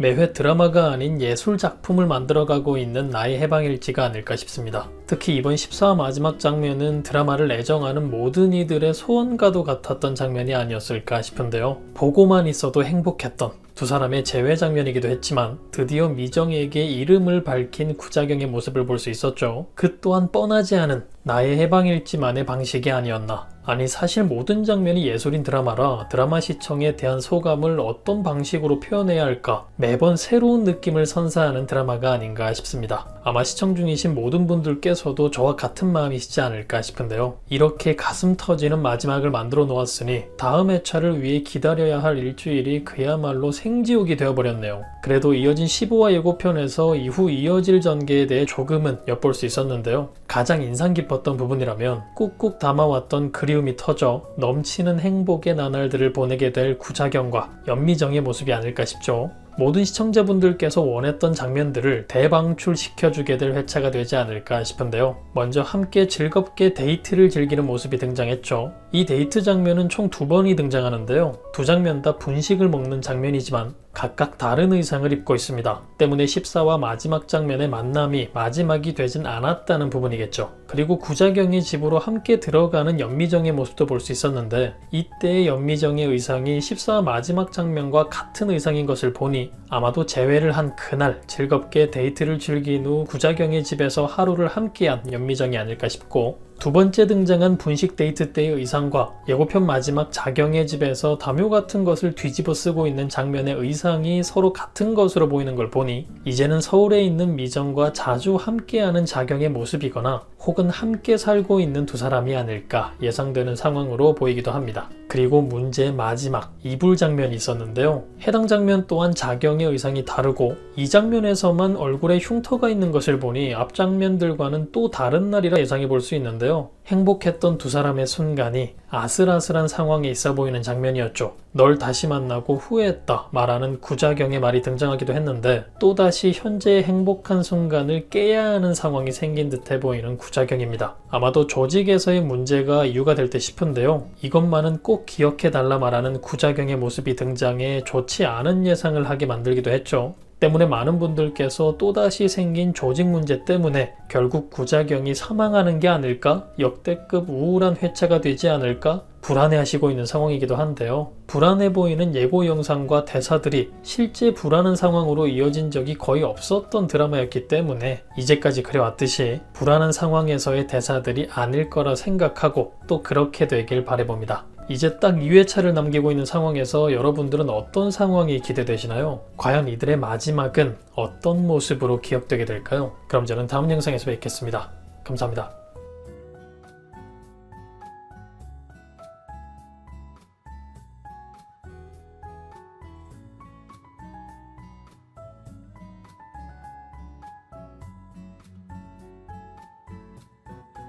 매회 드라마가 아닌 예술 작품을 만들어가고 있는 나의 해방일지가 아닐까 싶습니다. 특히 이번 14화 마지막 장면은 드라마를 애정하는 모든 이들의 소원과도 같았던 장면이 아니었을까 싶은데요. 보고만 있어도 행복했던 두 사람의 재회 장면이기도 했지만 드디어 미정에게 이름을 밝힌 구자경의 모습을 볼 수 있었죠. 그 또한 뻔하지 않은 나의 해방일지만의 방식이 아니었나. 아니 사실 모든 장면이 예술인 드라마라 드라마 시청에 대한 소감을 어떤 방식으로 표현해야 할까 매번 새로운 느낌을 선사하는 드라마가 아닌가 싶습니다. 아마 시청 중이신 모든 분들께서도 저와 같은 마음이시지 않을까 싶은데요. 이렇게 가슴 터지는 마지막을 만들어 놓았으니 다음 회차를 위해 기다려야 할 일주일이 그야말로 생지옥이 되어버렸네요. 그래도 이어진 15화 예고편에서 이후 이어질 전개에 대해 조금은 엿볼 수 있었는데요. 가장 인상 깊었던 부분이라면 꾹꾹 담아왔던 그리움 이 터져 넘치는 행복의 나날들을 보내게 될 구자경과 연미정의 모습이 아닐까 싶죠. 모든 시청자분들께서 원했던 장면들을 대방출시켜주게 될 회차가 되지 않을까 싶은데요. 먼저 함께 즐겁게 데이트를 즐기는 모습이 등장했죠. 이 데이트 장면은 총 두 번이 등장하는데요. 두 장면 다 분식을 먹는 장면이지만 각각 다른 의상을 입고 있습니다. 때문에 14화 마지막 장면의 만남이 마지막이 되진 않았다는 부분이겠죠. 그리고 구자경의 집으로 함께 들어가는 연미정의 모습도 볼 수 있었는데 이때의 연미정의 의상이 14화 마지막 장면과 같은 의상인 것을 보니 아마도 재회를 한 그날 즐겁게 데이트를 즐긴 후 구자경의 집에서 하루를 함께한 연미정이 아닐까 싶고 두 번째 등장한 분식 데이트 때의 의상과 예고편 마지막 자경의 집에서 담요 같은 것을 뒤집어 쓰고 있는 장면의 의상이 서로 같은 것으로 보이는 걸 보니 이제는 서울에 있는 미정과 자주 함께하는 자경의 모습이거나 혹은 함께 살고 있는 두 사람이 아닐까 예상되는 상황으로 보이기도 합니다. 그리고 문제의 마지막 이불 장면이 있었는데요. 해당 장면 또한 자경의 의상이 다르고 이 장면에서만 얼굴에 흉터가 있는 것을 보니 앞 장면들과는 또 다른 날이라 예상해 볼 수 있는데요. 행복했던 두 사람의 순간이 아슬아슬한 상황에 있어 보이는 장면이었죠. 널 다시 만나고 후회했다 말하는 구자경의 말이 등장하기도 했는데 또다시 현재의 행복한 순간을 깨야 하는 상황이 생긴 듯해 보이는 구자경입니다. 아마도 조직에서의 문제가 이유가 될 듯 싶은데요. 이것만은 꼭 기억해 달라 말하는 구자경의 모습이 등장해 좋지 않은 예상을 하게 만들기도 했죠. 때문에 많은 분들께서 또다시 생긴 조직 문제 때문에 결국 구자경이 사망하는 게 아닐까? 역대급 우울한 회차가 되지 않을까? 불안해하시고 있는 상황이기도 한데요. 불안해 보이는 예고 영상과 대사들이 실제 불안한 상황으로 이어진 적이 거의 없었던 드라마였기 때문에 이제까지 그래왔듯이 불안한 상황에서의 대사들이 아닐 거라 생각하고 또 그렇게 되길 바래봅니다. 이제 딱 2회차를 남기고 있는 상황에서 여러분들은 어떤 상황이 기대되시나요? 과연 이들의 마지막은 어떤 모습으로 기억되게 될까요? 그럼 저는 다음 영상에서 뵙겠습니다. 감사합니다.